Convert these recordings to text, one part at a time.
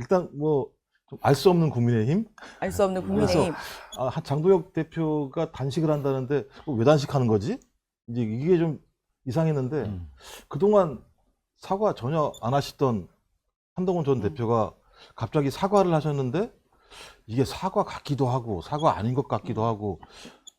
일단 뭐 알 수 없는 국민의힘 알 수 없는 국민의힘. 아, 한 장도혁 대표가 단식을 한다는데 어, 왜 단식하는 거지? 이제 이게 좀 이상했는데 음. 그동안 사과 전혀 안 하시던 한동훈 전 음. 대표가 갑자기 사과를 하셨는데 이게 사과 같기도 하고 사과 아닌 것 같기도 하고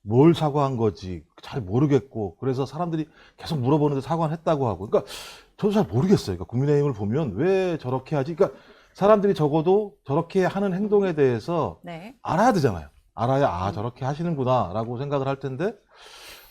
뭘 사과한 거지 잘 모르겠고 그래서 사람들이 계속 물어보는데 사과는 했다고 하고 그러니까 저도 잘 모르겠어요. 그러니까 국민의힘을 보면 왜 저렇게 하지? 그러니까 사람들이 적어도 저렇게 하는 행동에 대해서 네. 알아야 되잖아요. 알아야 아 저렇게 하시는구나라고 생각을 할 텐데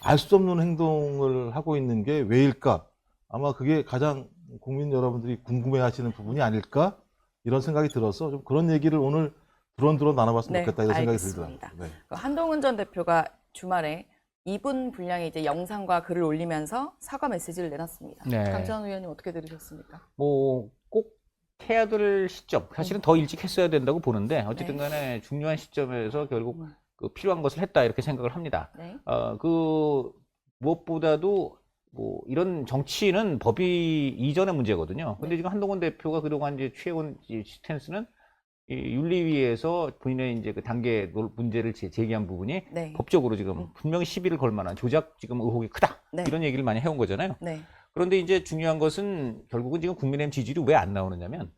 알 수 없는 행동을 하고 있는 게 왜일까? 아마 그게 가장 국민 여러분들이 궁금해하시는 부분이 아닐까 이런 생각이 들어서 좀 그런 얘기를 오늘 드론드론 나눠봤으면 네, 좋겠다 이런 생각이 알겠습니다. 들더라고요. 네. 그 한동훈 전 대표가 주말에 2분 분량의 이제 영상과 글을 올리면서 사과 메시지를 내놨습니다. 네. 강찬 의원님 어떻게 들으셨습니까? 뭐꼭 해야 될 시점 사실은 더 일찍 했어야 된다고 보는데 어쨌든 네. 간에 중요한 시점에서 결국 음. 그 필요한 것을 했다 이렇게 생각을 합니다. 네. 어, 그 무엇보다도 뭐 이런 정치는 법이 이전의 문제거든요. 근데 네. 지금 한동훈 대표가 그동안 이제 취해온 이 스탠스는 이 윤리위에서 본인의 이제 그 단계 논- 문제를 제- 제기한 부분이 네. 법적으로 지금 음. 분명히 시비를 걸 만한 조작 지금 의혹이 크다 네. 이런 얘기를 많이 해온 거잖아요. 네. 그런데 이제 중요한 것은 결국은 지금 국민의힘 지지율이 왜 안 나오느냐면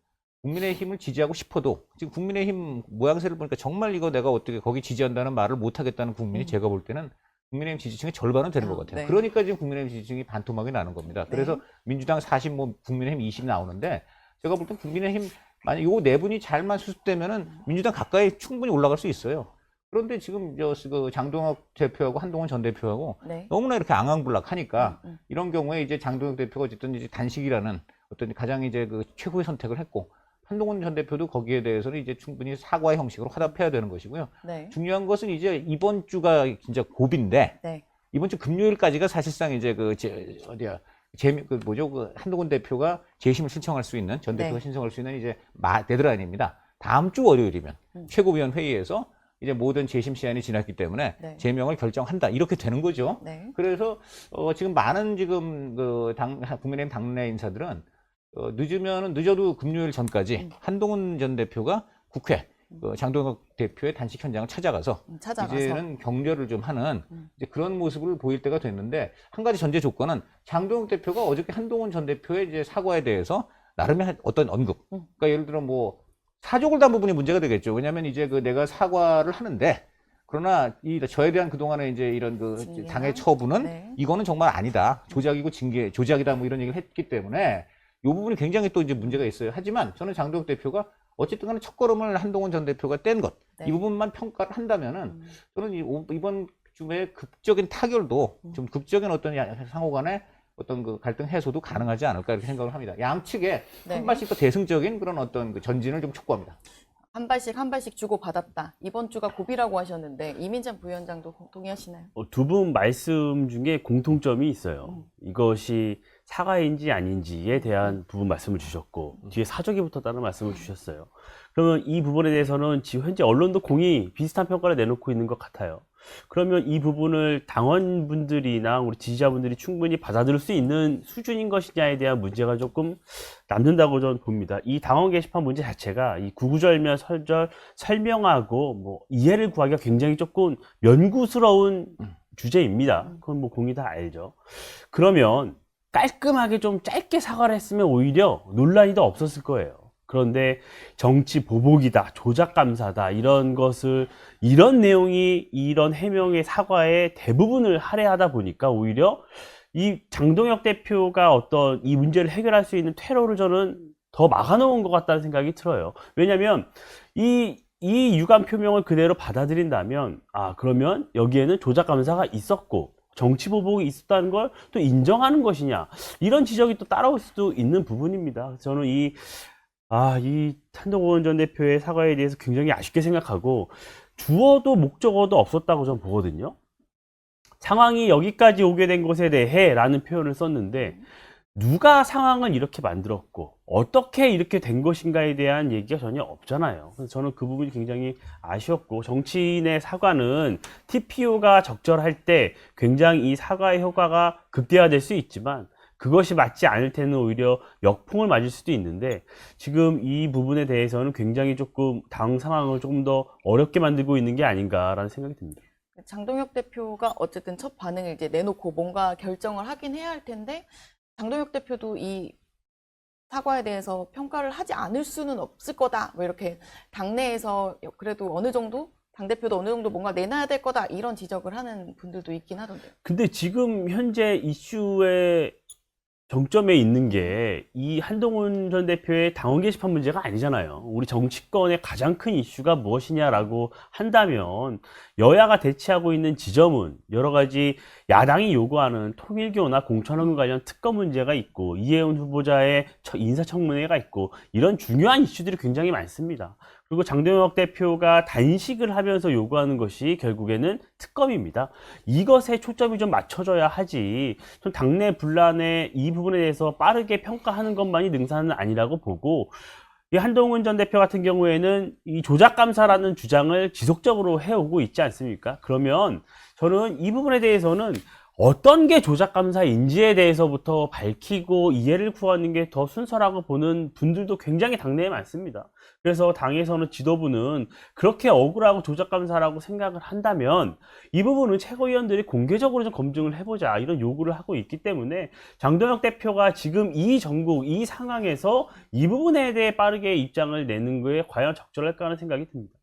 국민의힘을 지지하고 싶어도 지금 국민의힘 모양새를 보니까 정말 이거 내가 어떻게 거기 지지한다는 말을 못 하겠다는 국민이 음. 제가 볼 때는 국민의힘 지지층의 절반은 되는 아, 것 같아요. 네. 그러니까 지금 국민의힘 지지층이 반토막이 나는 겁니다. 그래서 민주당 40, 뭐 국민의힘 20 나오는데 제가 볼때 국민의힘 만약 요네 분이 잘만 수습되면은 민주당 가까이 충분히 올라갈 수 있어요. 그런데 지금 저그 장동혁 대표하고 한동훈 전 대표하고 네. 너무나 이렇게 앙앙불락하니까 음, 음. 이런 경우에 이제 장동혁 대표가 어쨌든 이제 단식이라는 어떤 가장 이제 그 최고의 선택을 했고 한동훈 전 대표도 거기에 대해서는 이제 충분히 사과의 형식으로 화답해야 되는 것이고요. 네. 중요한 것은 이제 이번 주가 진짜 고비인데 네. 이번 주 금요일까지가 사실상 이제 그 제, 어디야 재미 그 뭐죠 그 한동훈 대표가 재심을 신청할 수 있는 전 대표가 네. 신청할 수 있는 이제 마 데드라인입니다. 다음 주 월요일이면 음. 최고위원 회의에서 이제 모든 재심 시한이 지났기 때문에 네. 제명을 결정한다 이렇게 되는 거죠. 네. 그래서 어, 지금 많은 지금 그 당, 국민의힘 당내 인사들은 어, 늦으면은 늦어도 금요일 전까지 음. 한동훈 전 대표가 국회 그 장동혁 대표의 단식 현장을 찾아가서 음, 찾아가서 이제는 격려를 좀 하는 음. 이제 그런 모습을 보일 때가 됐는데 한 가지 전제 조건은 장동혁 대표가 어저께 한동훈 전 대표의 이제 사과에 대해서 나름의 한- 어떤 언급. 음. 그러니까 예를 들어 뭐 사족을 단 부분이 문제가 되겠죠. 왜냐하면 이제 그 내가 사과를 하는데 그러나 이 저에 대한 그동안의 이제 이런 그 징계나? 당의 처분은 네. 이거는 정말 아니다. 조작이고 징계, 조작이다 뭐 이런 얘기를 했기 때문에 이 부분이 굉장히 또 이제 문제가 있어요. 하지만 저는 장동혁 대표가 어쨌든 간에 첫걸음을 한동훈 전 대표가 뗀 것, 네. 이 부분만 평가를 한다면은 음. 저는 이 오- 이번 주에 극적인 타결도 음. 좀 극적인 어떤 야- 상호 간의 어떤 그 갈등 해소도 가능하지 않을까 이렇게 생각을 합니다. 양측에 네. 한 발씩 더 대승적인 그런 어떤 그 전진을 좀 촉구합니다. 한 발씩 한 발씩 주고 받았다. 이번 주가 고비라고 하셨는데 이민찬 부위원장도 동의하시나요? 어, 두분 말씀 중에 공통점이 있어요. 이것이 사과인지 아닌지에 대한 부분 말씀을 주셨고 뒤에 사족이 붙었다는 말씀을 주셨어요. 그러면 이 부분에 대해서는 지금 현재 언론도 공이 비슷한 평가를 내놓고 있는 것 같아요. 그러면 이 부분을 당원분들이나 우리 지지자분들이 충분히 받아들일 수 있는 수준인 것이냐에 대한 문제가 조금 남는다고 저는 봅니다. 이 당원 게시판 문제 자체가 이 구구절면 설절 설명하고 뭐 이해를 구하기가 굉장히 조금 연구스러운 주제입니다. 그건 뭐 공이 다 알죠. 그러면 깔끔하게 좀 짧게 사과를 했으면 오히려 논란이 더 없었을 거예요. 그런데 정치 보복이다, 조작 감사다 이런 것을 이런 내용이 이런 해명의 사과의 대부분을 할애하다 보니까 오히려 이 장동혁 대표가 어떤 이 문제를 해결할 수 있는 퇴로를 저는 더 막아놓은 것 같다는 생각이 들어요. 왜냐하면 이, 이 유감 표명을 그대로 받아들인다면 아 그러면 여기에는 조작 감사가 있었고 정치 보복이 있었다는 걸 또 인정하는 것이냐 이런 지적이 또 따라올 수도 있는 부분입니다. 저는 이 아, 이 한동훈 전 대표의 사과에 대해서 굉장히 아쉽게 생각하고 주어도 목적어도 없었다고 저는 보거든요. 상황이 여기까지 오게 된 것에 대해 라는 표현을 썼는데 누가 상황을 이렇게 만들었고 어떻게 이렇게 된 것인가에 대한 얘기가 전혀 없잖아요. 그래서 저는 그 부분이 굉장히 아쉬웠고 정치인의 사과는 TPO가 적절할 때 굉장히 이 사과의 효과가 극대화될 수 있지만 그것이 맞지 않을 때는 오히려 역풍을 맞을 수도 있는데 지금 이 부분에 대해서는 굉장히 조금 당 상황을 조금 더 어렵게 만들고 있는 게 아닌가라는 생각이 듭니다. 장동혁 대표가 어쨌든 첫 반응을 이제 내놓고 뭔가 결정을 하긴 해야 할 텐데 장동혁 대표도 이 사과에 대해서 평가를 하지 않을 수는 없을 거다. 뭐 이렇게 당내에서 그래도 어느 정도 당 대표도 어느 정도 뭔가 내놔야 될 거다 이런 지적을 하는 분들도 있긴 하던데요. 근데 지금 현재 이슈의 정점에 있는 게 이 한동훈 전 대표의 당원 게시판 문제가 아니잖아요. 우리 정치권의 가장 큰 이슈가 무엇이냐라고 한다면 여야가 대치하고 있는 지점은 여러 가지 야당이 요구하는 통일교나 공천헌금 관련 특검 문제가 있고 이해운 후보자의 처- 인사청문회가 있고 이런 중요한 이슈들이 굉장히 많습니다. 그리고 장동혁 대표가 단식을 하면서 요구하는 것이 결국에는 특검입니다. 이것에 초점이 좀 맞춰져야 하지. 좀 당내 분란의 이 부분에 대해서 빠르게 평가하는 것만이 능사는 아니라고 보고 이 한동훈 전 대표 같은 경우에는 이 조작 감사라는 주장을 지속적으로 해오고 있지 않습니까? 그러면 저는 이 부분에 대해서는 어떤 게 조작 감사인지에 대해서부터 밝히고 이해를 구하는 게 더 순서라고 보는 분들도 굉장히 당내에 많습니다. 그래서 당에서는 지도부는 그렇게 억울하고 조작 감사라고 생각을 한다면 이 부분은 최고위원들이 공개적으로 좀 검증을 해보자 이런 요구를 하고 있기 때문에 장동혁 대표가 지금 이 전국 이 상황에서 이 부분에 대해 빠르게 입장을 내는 거에 과연 적절할까 하는 생각이 듭니다.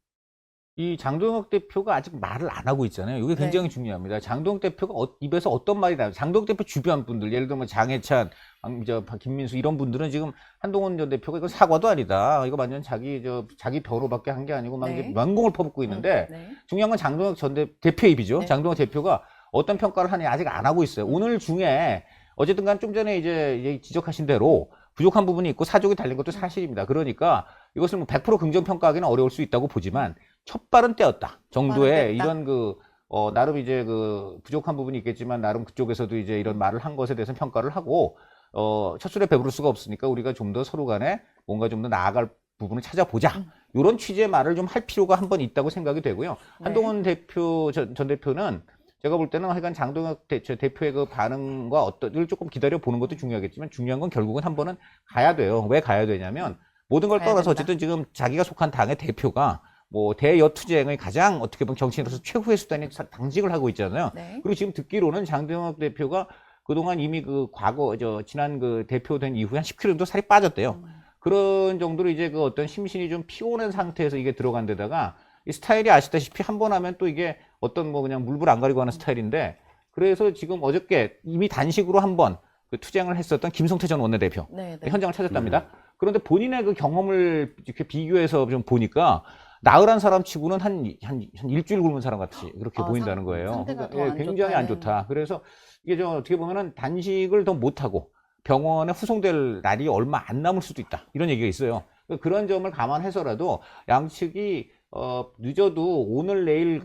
이 장동혁 대표가 아직 말을 안 하고 있잖아요. 이게 굉장히 네. 중요합니다. 장동혁 대표가 어- 입에서 어떤 말이 나요? 장동혁 대표 주변 분들, 예를 들면 장해찬, 강- 저 김민수 이런 분들은 지금 한동훈 전 대표가 이거 사과도 아니다. 이거 완전 자기 저 자기 벼로밖에 한 게 아니고 막 네. 이제 명공을 퍼붓고 있는데 네. 중요한 건 장동혁 전 대, 대표의 입이죠. 네. 장동혁 대표가 어떤 평가를 하느냐 아직 안 하고 있어요. 오늘 중에 어쨌든 간 좀 전에 이제 이제 지적하신 대로 부족한 부분이 있고 사족이 달린 것도 사실입니다. 그러니까 이것을 뭐 100% 긍정 평가하기는 어려울 수 있다고 보지만 첫 발은 떼었다 정도의. 이런 그 어, 나름 이제 그 부족한 부분이 있겠지만 나름 그쪽에서도 이제 이런 말을 한 것에 대해서 평가를 하고 어, 첫 술에 배부를 수가 없으니까 우리가 좀 더 서로 간에 뭔가 좀 더 나아갈 부분을 찾아보자. 음. 이런 취지의 말을 좀 할 필요가 한 번 있다고 생각이 되고요. 네. 한동훈 대표 전, 전 대표는 제가 볼 때는 하여간 장동혁 대, 저 대표의 그 반응과 어떤을 조금 기다려 보는 것도 중요하겠지만 중요한 건 결국은 한 번은 가야 돼요. 왜 가야 되냐면 모든 걸 떠나서. 어쨌든 지금 자기가 속한 당의 대표가 뭐 대여투쟁의 가장 어떻게 보면 정치인으로서 최후의 수단인 사- 당직을 하고 있잖아요. 네. 그리고 지금 듣기로는 장동혁 대표가 그동안 이미 그 과거 저 지난 그 대표된 이후에 한 10kg 정도 살이 빠졌대요. 음. 그런 정도로 이제 그 어떤 심신이 좀 피곤한 상태에서 이게 들어간 데다가 이 스타일이 아시다시피 한 번 하면 또 이게 어떤 뭐 그냥 물불 안 가리고 하는 스타일인데 그래서 지금 어저께 이미 단식으로 한번 그 투쟁을 했었던 김성태 전 원내대표 네. 네. 현장을 찾았답니다. 그런데 본인의 그 경험을 이렇게 비교해서 좀 보니까 나흘한 사람 치고는 한, 한, 한 일주일 굶은 사람 같이 그렇게 아, 보인다는 상- 거예요. 그러니까 예, 굉장히 안 좋다는. 좋다. 그래서 이게 저 어떻게 보면은 단식을 더 못하고 병원에 후송될 날이 얼마 안 남을 수도 있다. 이런 얘기가 있어요. 그런 점을 감안해서라도 양측이 어, 늦어도 오늘 내일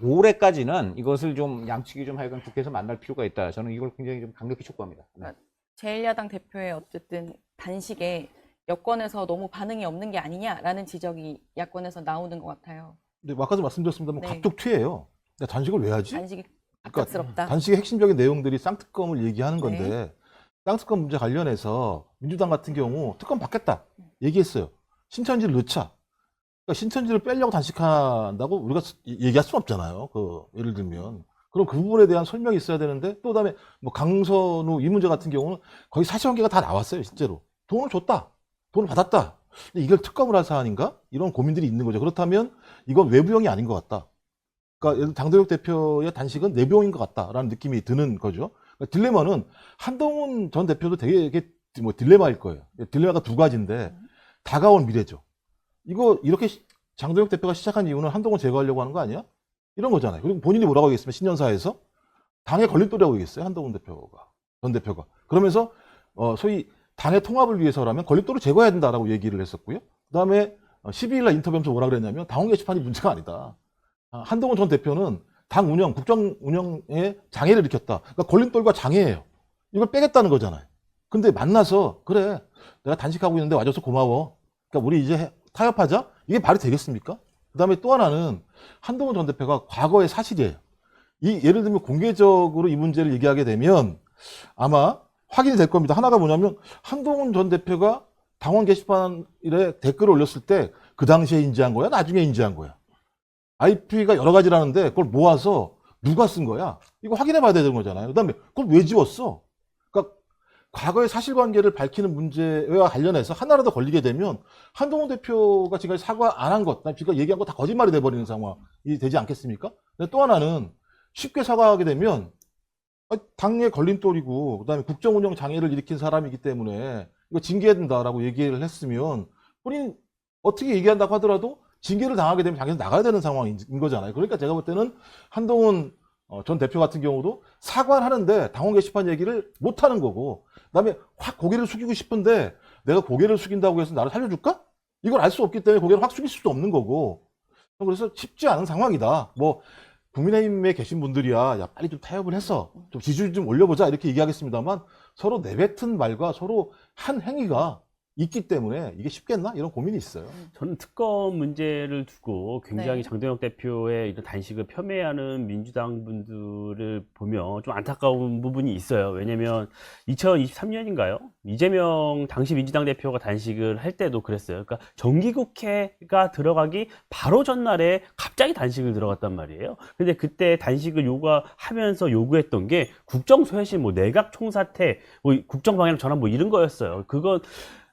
모레까지는 이것을 좀 양측이 좀 하여간 국회에서 만날 필요가 있다. 저는 이걸 굉장히 좀 강력히 촉구합니다. 네. 제1야당 대표의 어쨌든 단식에 여권에서 너무 반응이 없는 게 아니냐라는 지적이 야권에서 나오는 것 같아요. 근데 아까도 말씀드렸습니다만 네. 각종 투예요. 그러니까 단식을 왜 하지? 단식이 그러니까 갑작스럽다. 단식의 핵심적인 내용들이 쌍특검을 얘기하는 건데 네. 쌍특검 문제 관련해서 민주당 같은 경우 특검 받겠다 얘기했어요. 신천지를 넣자. 그러니까 신천지를 빼려고 단식한다고 우리가 스- 얘기할 수는 없잖아요. 그 예를 들면 그럼 그 부분에 대한 설명이 있어야 되는데 또 그다음에 뭐 강선우 이 문제 같은 경우는 거의 사실관계가 다 나왔어요. 실제로 돈을 줬다, 돈을 받았다. 이걸 특검을 할 사안인가? 이런 고민들이 있는 거죠. 그렇다면 이건 외부형이 아닌 것 같다. 그러니까 장도혁 대표의 단식은 내부형인 것 같다라는 느낌이 드는 거죠. 그러니까 딜레마는 한동훈 전 대표도 되게 뭐 딜레마일 거예요. 딜레마가 두 가지인데 다가온 미래죠. 이거 이렇게 시- 장도혁 대표가 시작한 이유는 한동훈 제거하려고 하는 거 아니야? 이런 거잖아요. 그리고 본인이 뭐라고 하겠습니까? 신년사에서 당의 걸림돌이라고 얘기했어요. 한동훈 대표가 전 대표가 그러면서 어, 소위 당의 통합을 위해서라면 걸림돌을 제거해야 된다라고 얘기를 했었고요. 그다음에 12일날 인터뷰하면서 뭐라 그랬냐면 당원 게시판이 문제가 아니다. 아, 한동훈 전 대표는 당 운영, 국정 운영에 장애를 일으켰다. 그러니까 걸림돌과 장애예요. 이걸 빼겠다는 거잖아요. 근데 만나서 그래 내가 단식하고 있는데 와줘서 고마워. 그러니까 우리 이제 해- 타협하자. 이게 말이 되겠습니까? 그다음에 또 하나는 한동훈 전 대표가 과거의 사실이에요. 이 예를 들면 공개적으로 이 문제를 얘기하게 되면 아마 확인이 될 겁니다. 하나가 뭐냐면 한동훈 전 대표가 당원 게시판에 댓글을 올렸을 때 그 당시에 인지한 거야? 나중에 인지한 거야? IP가 여러 가지라는데 그걸 모아서 누가 쓴 거야? 이거 확인해 봐야 되는 거잖아요. 그 다음에 그걸 왜 지웠어? 그러니까 과거의 사실관계를 밝히는 문제와 관련해서 하나라도 걸리게 되면 한동훈 대표가 지금까지 사과 안 한 것, 지금 얘기한 거 다 거짓말이 돼버리는 상황이 되지 않겠습니까? 또 하나는 쉽게 사과하게 되면 아, 당의 걸림돌이고 그다음에 국정 운영 장애를 일으킨 사람이기 때문에 이거 징계해야 된다라고 얘기를 했으면 본인 어떻게 얘기한다고 하더라도 징계를 당하게 되면 자기는 나가야 되는 상황인 거잖아요. 그러니까 제가 볼 때는 한동훈 어, 전 대표 같은 경우도 사과를 하는데 당원 게시판 얘기를 못 하는 거고 그다음에 확 고개를 숙이고 싶은데 내가 고개를 숙인다고 해서 나를 살려줄까? 이걸 알 수 없기 때문에 고개를 확 숙일 수도 없는 거고 그래서 쉽지 않은 상황이다. 뭐 국민의힘에 계신 분들이야, 야 빨리 좀 타협을 해서 좀 지지율 좀 올려보자. 이렇게 얘기하겠습니다만 서로 내뱉은 말과 서로 한 행위가 있기 때문에 이게 쉽겠나 이런 고민이 있어요. 저는 특검 문제를 두고 굉장히 네. 장동혁 대표의 이런 단식을 폄훼하는 민주당 분들을 보면 좀 안타까운 부분이 있어요. 왜냐면 2023년인가요? 이재명 당시 민주당 대표가 단식을 할 때도 그랬어요. 그러니까 정기국회가 들어가기 바로 전날에 갑자기 단식을 들어갔단 말이에요. 근데 그때 단식을 요구하면서 요구했던 게 국정소해실, 뭐 내각 총사퇴, 뭐 국정방해랑 전환 뭐 이런 거였어요. 그건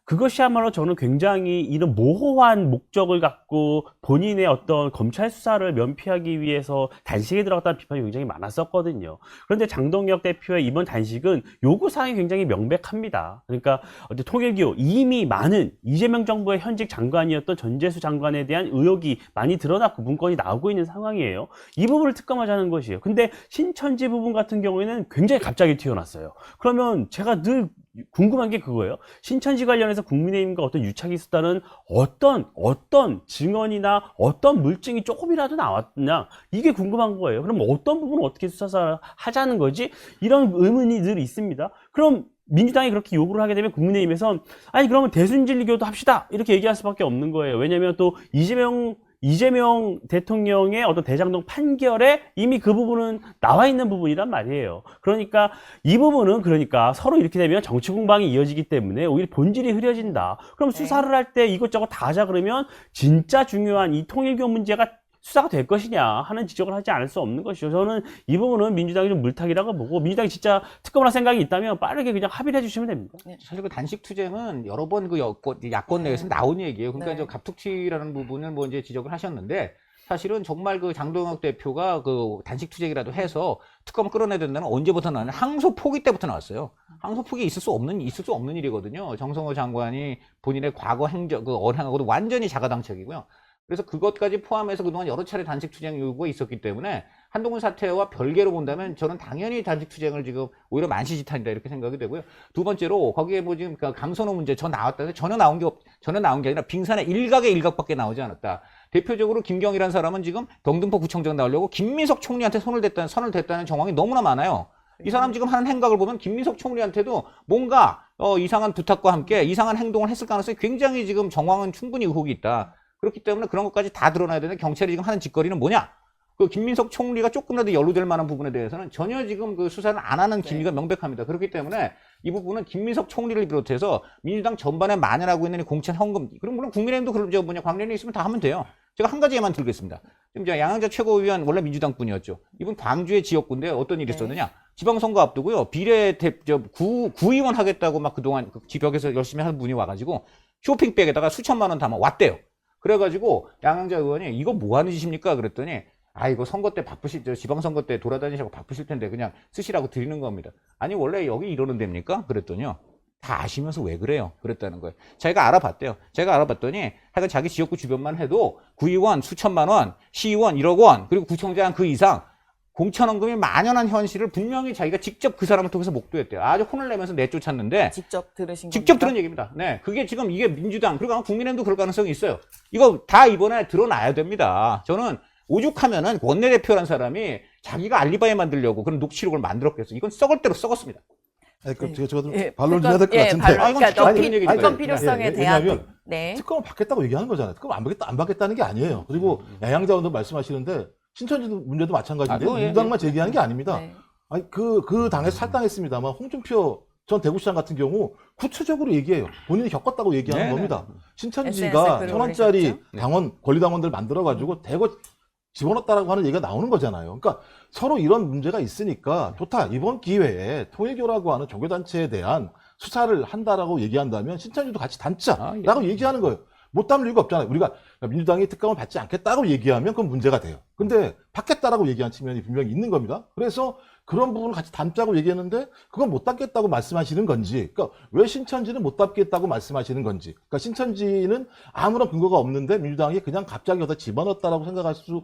그것이야말로 저는 굉장히 이런 모호한 목적을 갖고 본인의 어떤 검찰 수사를 면피하기 위해서 단식에 들어갔다는 비판이 굉장히 많았었거든요. 그런데 장동혁 대표의 이번 단식은 요구사항이 굉장히 명백합니다. 그러니까 어제 통일기호 이미 많은 이재명 정부의 현직 장관이었던 전재수 장관에 대한 의혹이 많이 드러났고 문건이 나오고 있는 상황이에요. 이 부분을 특검하자는 것이에요. 근데 신천지 부분 같은 경우에는 굉장히 갑자기 튀어났어요. 그러면 제가 늘 궁금한 게 그거예요. 신천지 관련 해서 국민의힘과 어떤 유착이 있었다는 어떤 어떤 증언이나 어떤 물증이 조금이라도 나왔냐 이게 궁금한 거예요. 그럼 어떤 부분을 어떻게 수사를 하자는 거지? 이런 의문이 늘 있습니다. 그럼 민주당이 그렇게 요구를 하게 되면 국민의힘에선 아니 그러면 대순진리교도 합시다 이렇게 얘기할 수밖에 없는 거예요. 왜냐하면 또 이재명 이재명 대통령의 어떤 대장동 판결에 이미 그 부분은 나와 있는 부분이란 말이에요. 그러니까 이 부분은 그러니까 서로 이렇게 되면 정치 공방이 이어지기 때문에 오히려 본질이 흐려진다. 그럼 네. 수사를 할 때 이것저것 다 하자 그러면 진짜 중요한 이 통일교 문제가 수사가 될 것이냐 하는 지적을 하지 않을 수 없는 것이죠. 저는 이 부분은 민주당이 좀 물타기라고 보고 민주당이 진짜 특검을 할 생각이 있다면 빠르게 그냥 합의를 해주시면 됩니다. 사실 그 단식 투쟁은 여러 번 그 여권, 야권 내에서 나온 얘기예요. 그러니까 네. 저 갑툭튀라는 부분을 뭐 이제 지적을 하셨는데 사실은 정말 그 장동혁 대표가 그 단식 투쟁이라도 해서 특검을 끌어내야 된다는 언제부터 나는 항소 포기 때부터 나왔어요. 항소 포기 있을 수 없는 있을 수 없는 일이거든요. 정성호 장관이 본인의 과거 행적 그 언행하고도 완전히 자가당착이고요. 그래서 그것까지 포함해서 그동안 여러 차례 단식 투쟁 요구가 있었기 때문에 한동훈 사태와 별개로 본다면 저는 당연히 단식 투쟁을 지금 오히려 만시지탄이다 이렇게 생각이 되고요. 두 번째로 거기에 뭐 지금 그 강선호 문제 저 나왔다는데 전혀 나온 게 없, 전혀 나온 게 아니라 빙산의 일각의 일각밖에 나오지 않았다. 대표적으로 김경이라는 사람은 지금 경등포 구청장 나오려고 김민석 총리한테 손을 댔다는 선을 댔다는 정황이 너무나 많아요. 이 사람 지금 하는 행각을 보면 김민석 총리한테도 뭔가 어, 이상한 부탁과 함께 이상한 행동을 했을 가능성이 굉장히 지금 정황은 충분히 의혹이 있다. 그렇기 때문에 그런 것까지 다 드러나야 되는데 경찰이 지금 하는 짓거리는 뭐냐? 그 김민석 총리가 조금이라도 연루될 만한 부분에 대해서는 전혀 지금 그 수사를 안 하는 기미가 명백합니다. 그렇기 때문에 이 부분은 김민석 총리를 비롯해서 민주당 전반에 만연하고 있는 이 공천 헌금, 그럼 물론 국민의힘도 그런 저 뭐냐 광련이 있으면 다 하면 돼요. 제가 한 가지 예만 들겠습니다. 지금 저 양양자 최고위원 원래 민주당 분이었죠. 이분 광주의 지역구인데 어떤 일이 네. 있었느냐? 지방선거 앞두고요. 비례 대, 저, 구, 구의원 하겠다고 막 그동안 그 지역에서 열심히 하는 분이 와가지고 쇼핑백에다가 수천만 원 담아 왔대요. 그래가지고 양양자 의원이 이거 뭐 하는 짓입니까? 그랬더니 아 이거 선거 때 바쁘실 저 지방선거 때 돌아다니시고 바쁘실 텐데 그냥 쓰시라고 드리는 겁니다. 아니 원래 여기 이러는 데입니까? 그랬더니요. 다 아시면서 왜 그래요? 그랬다는 거예요. 자기가 알아봤대요. 제가 알아봤더니 하여간 자기 지역구 주변만 해도 구의원 수천만 원, 시의원 1억 원, 그리고 구청장 그 이상 공천원금이 만연한 현실을 분명히 자기가 직접 그 사람을 통해서 목도했대요. 아주 혼을 내면서 내쫓았는데 직접 들으신 직접 겁니까? 들은 얘기입니다. 네, 그게 지금 이게 민주당 그리고 아마 국민의힘도 그럴 가능성이 있어요. 이거 다 이번에 드러나야 됩니다. 저는 오죽하면은 원내대표란 사람이 자기가 알리바이 만들려고 그런 녹취록을 만들었겠어. 이건 썩을 대로 썩었습니다. 아니, 그 네. 제가, 제가 좀 예, 반론 좀 해야 될것 예, 같은데. 아, 이건 그러니까 너 피- 얘기니까요. 특검 필요성에 아니, 대한 왜냐하면 네. 특검을 받겠다고 얘기하는 거잖아요. 특검 안 받겠다, 안 받겠다는 게 아니에요. 그리고 양양자 의원도 말씀하시는데 신천지 문제도 마찬가지인데 아, 그거 예, 민주당만 제기하는 게 아닙니다. 네. 아니 그그 당에서 탈당했습니다만 홍준표 전 대구시장 같은 경우 구체적으로 얘기해요. 본인이 겪었다고 얘기하는 네네. 겁니다. SNS에 신천지가 천 원짜리 올리셨죠? 당원 권리당원들 만들어 가지고 대거 집어넣었다라고 하는 얘기가 나오는 거잖아요. 그러니까 서로 이런 문제가 있으니까 좋다. 이번 기회에 통일교라고 하는 종교단체에 대한 수사를 한다라고 얘기한다면 신천지도 같이 담자라고 아, 예. 얘기하는 거예요. 못 담을 이유가 없잖아요. 우리가 민주당이 특검을 받지 않겠다고 얘기하면 그건 문제가 돼요. 근데 받겠다라고 얘기한 측면이 분명히 있는 겁니다. 그래서 그런 부분을 같이 담자고 얘기했는데 그건 못 담겠다고 말씀하시는 건지, 그러니까 왜 신천지는 못 담겠다고 말씀하시는 건지, 그러니까 신천지는 아무런 근거가 없는데 민주당이 그냥 갑자기 여기다 집어넣었다라고 생각할 수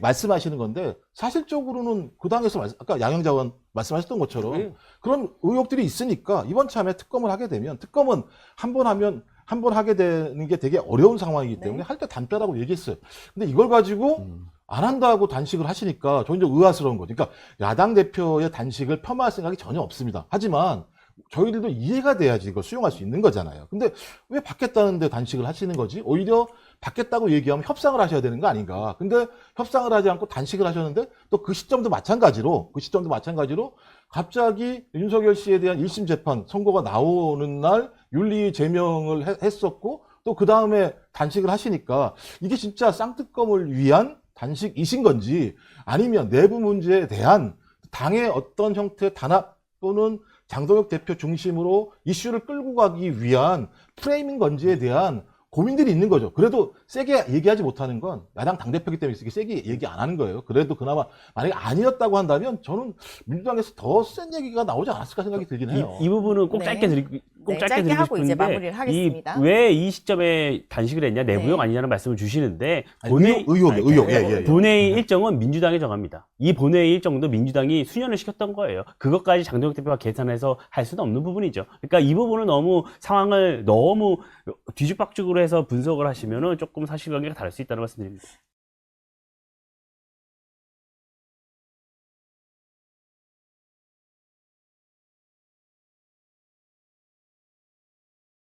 말씀하시는 건데 사실적으로는 그 당에서 말씀- 아까 양영자원 말씀하셨던 것처럼 예. 그런 의혹들이 있으니까 이번 참에 특검을 하게 되면 특검은 한 번 하면 한 번 하게 되는 게 되게 어려운 상황이기 때문에 네. 할때 담배라고 얘기했어요. 근데 이걸 가지고 음. 안 한다고 단식을 하시니까 저는 좀 의아스러운 거죠. 그러니까 야당 대표의 단식을 폄하할 생각이 전혀 없습니다. 하지만 저희들도 이해가 돼야지 이걸 수용할 수 있는 거잖아요. 근데 왜 받겠다는데 단식을 하시는 거지? 오히려 받겠다고 얘기하면 협상을 하셔야 되는 거 아닌가. 근데 협상을 하지 않고 단식을 하셨는데 또 그 시점도 마찬가지로 그 시점도 마찬가지로 갑자기 윤석열 씨에 대한 1심 재판 선고가 나오는 날 윤리 제명을 해- 했었고 또 그 다음에 단식을 하시니까 이게 진짜 쌍특검을 위한 단식이신 건지 아니면 내부 문제에 대한 당의 어떤 형태의 단합 또는 장동혁 대표 중심으로 이슈를 끌고 가기 위한 프레임인 건지에 대한 고민들이 있는 거죠. 그래도 세게 얘기하지 못하는 건 야당 당대표기 때문에 이렇게 세게 얘기 안 하는 거예요. 그래도 그나마 만약에 아니었다고 한다면 저는 민주당에서 더 센 얘기가 나오지 않았을까 생각이 들긴 해요. 이, 이 부분은 꼭 네. 짧게 드리, 꼭 네, 짧게 짧게 드리고 하고 이제 싶은데 마무리를 하겠습니다. 왜 이 시점에 단식을 했냐 내부용 네. 아니냐는 말씀을 주시는데 본회의 의혹, 의혹. 예, 예, 예. 본회의 일정은 민주당이 정합니다. 이 본회의 일정도 민주당이 수년을 시켰던 거예요. 그것까지 장동혁 대표가 계산해서 할 수는 없는 부분이죠. 그러니까 이 부분은 너무 상황을 너무 뒤죽박죽으로 해서 분석을 하시면은 조금 사실관계가 다를 수 있다는 말씀드립니다.